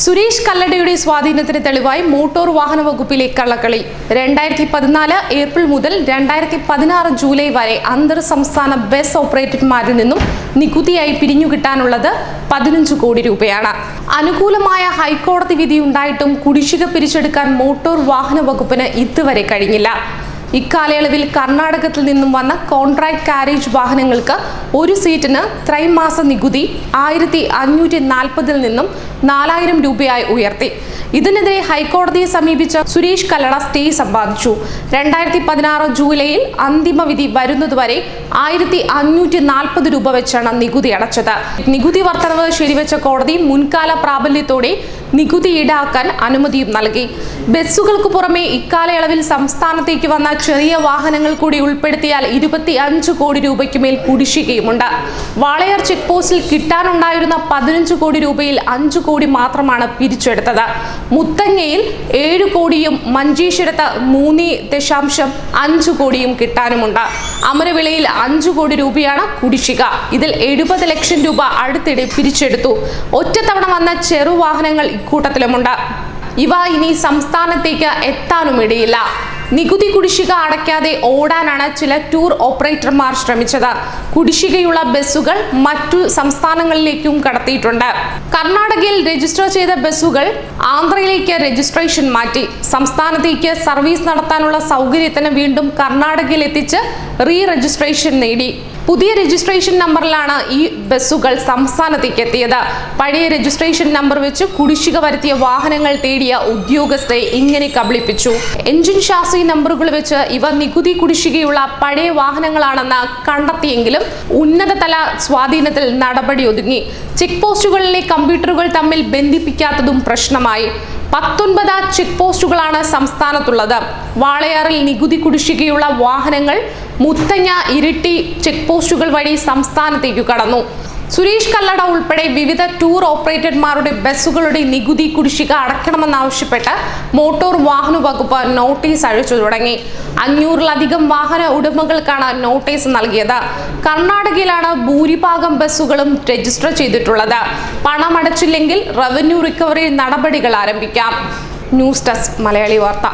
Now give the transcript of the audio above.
സുരേഷ് കല്ലടയുടെ സ്വാധീനത്തിന് തെളിവായി മോട്ടോർ വാഹന വകുപ്പിലെ കള്ളക്കളി. രണ്ടായിരത്തി പതിനാല് ഏപ്രിൽ മുതൽ രണ്ടായിരത്തി പതിനാറ് ജൂലൈ വരെ അന്തർ സംസ്ഥാന ബസ് ഓപ്പറേറ്റർമാരിൽ നിന്നും നികുതിയായി പിരിഞ്ഞുകിട്ടാനുള്ളത് പതിനഞ്ച് കോടി രൂപയാണ്. അനുകൂലമായ ഹൈക്കോടതി വിധി ഉണ്ടായിട്ടും കുടിശ്ശിക പിരിച്ചെടുക്കാൻ മോട്ടോർ വാഹന വകുപ്പിന് ഇതുവരെ കഴിഞ്ഞില്ല. ഇക്കാലയളവിൽ കർണാടകത്തിൽ നിന്നും വന്ന കോൺട്രാക്ട് കാരേജ് വാഹനങ്ങൾക്ക് ഒരു സീറ്റിന് ത്രൈമാസ നികുതി ആയിരത്തി അഞ്ഞൂറ്റി നാൽപ്പതിൽ നിന്നും നാലായിരം രൂപയായി ഉയർത്തി. ഇതിനെതിരെ ഹൈക്കോടതിയെ സമീപിച്ച സുരേഷ് കല്ലട സ്റ്റേ സമ്പാദിച്ചു. രണ്ടായിരത്തി പതിനാറ് ജൂലൈയിൽ അന്തിമ വിധി വരുന്നതുവരെ ആയിരത്തി അഞ്ഞൂറ്റി നാൽപ്പത് രൂപ വെച്ചാണ് നികുതി അടച്ചത്. നികുതി വർധനവ് ശരിവെച്ച കോടതി മുൻകാല പ്രാബല്യത്തോടെ നികുതി ഈടാക്കാൻ അനുമതിയും നൽകി. ബസ്സുകൾക്ക് പുറമെ ഇക്കാലയളവിൽ സംസ്ഥാനത്തേക്ക് വന്ന ചെറിയ വാഹനങ്ങൾ കൂടി ഉൾപ്പെടുത്തിയാൽ ഇരുപത്തി അഞ്ച് കോടി രൂപയ്ക്ക് മേൽ കുടിശ്ശികയുമുണ്ട്. വാളയാർ ചെക്ക് പോസ്റ്റിൽ കിട്ടാനുണ്ടായിരുന്ന പതിനഞ്ച് കോടി രൂപയിൽ അഞ്ചു കോടി മാത്രമാണ് പിരിച്ചെടുത്തത്. മുത്തങ്ങയിൽ ഏഴ് കോടിയും മഞ്ചേശ്വരത്ത് മൂന്ന് ദശാംശം അഞ്ച് കോടിയും കിട്ടാനുമുണ്ട്. അമരവിളയിൽ അഞ്ചു കോടി രൂപയാണ് കുടിശ്ശിക. ഇതിൽ എഴുപത് ലക്ഷം രൂപ അടുത്തിടെ പിരിച്ചെടുത്തു. ഒറ്റത്തവണ വന്ന ചെറുവാഹനങ്ങൾ ഇക്കൂട്ടത്തിലുമുണ്ട് ഇവ ഇനി സംസ്ഥാനത്തേക്ക് എത്താനും ഇടയില്ല നികുതി കുടിശ്ശിക അടയ്ക്കാതെ ഓടാനാണ് ചില ടൂർ ഓപ്പറേറ്റർമാർ ശ്രമിച്ചത്. കുടിശ്ശികയുള്ള ബസ്സുകൾ മറ്റു സംസ്ഥാനങ്ങളിലേക്കും കടത്തിയിട്ടുണ്ട്. കർണാടകയിൽ രജിസ്റ്റർ ചെയ്ത ബസ്സുകൾ ആന്ധ്രയിലേക്ക് രജിസ്ട്രേഷൻ മാറ്റി. സംസ്ഥാനത്തേക്ക് സർവീസ് നടത്താനുള്ള സൗകര്യത്തിന് വീണ്ടും കർണാടകയിൽ എത്തിച്ച് റീ രജിസ്ട്രേഷൻ നേടി. പുതിയ രജിസ്ട്രേഷൻ നമ്പറിലാണ് ഈ ബസ്സുകൾ സംസ്ഥാനത്തേക്ക് എത്തിയത് പഴയ രജിസ്ട്രേഷൻ നമ്പർ വെച്ച് കുടിശ്ശിക വരുത്തിയ വാഹനങ്ങൾ തേടിയ ഉദ്യോഗസ്ഥരെ ഇങ്ങനെ കബളിപ്പിച്ചു. എഞ്ചിൻ ഷാസി നമ്പറുകൾ വെച്ച് ഇവ നികുതി കുടിശ്ശികയുള്ള പഴയ വാഹനങ്ങളാണെന്ന് കണ്ടെത്തിയെങ്കിലും ഉന്നതതല സ്വാധീനത്തിൽ നടപടി ഒതുങ്ങി ചെക്ക് പോസ്റ്റുകളിലെ കമ്പ്യൂട്ടറുകൾ തമ്മിൽ ബന്ധിപ്പിക്കാത്തതും പ്രശ്നമായി. പത്തൊൻപത് ചെക്ക് പോസ്റ്റുകളാണ് സംസ്ഥാനത്തുള്ളത്. വാളയാറിൽ നികുതി കുടിശ്ശികയുള്ള വാഹനങ്ങൾ മുത്തങ്ങ ഇരിട്ടി ചെക്ക് പോസ്റ്റുകൾ വഴി സംസ്ഥാനത്തേക്ക് കടന്നു. സുരേഷ് കല്ലട ഉൾപ്പെടെ വിവിധ ടൂർ ഓപ്പറേറ്റർമാരുടെ ബസ്സുകളുടെ നികുതി കുടിശ്ശിക അടയ്ക്കണമെന്നാവശ്യപ്പെട്ട് മോട്ടോർ വാഹന വകുപ്പ് നോട്ടീസ് അയച്ചു തുടങ്ങി. അഞ്ഞൂറിലധികം വാഹന ഉടമകൾക്കാണ് നോട്ടീസ് നൽകിയത്. കർണാടകയിലാണ് ഭൂരിഭാഗം ബസ്സുകളും രജിസ്റ്റർ ചെയ്തിട്ടുള്ളത്. പണമടച്ചില്ലെങ്കിൽ റവന്യൂ റിക്കവറി നടപടികൾ ആരംഭിക്കാം. ന്യൂസ് ഡെസ്ക് മലയാളി വാർത്ത.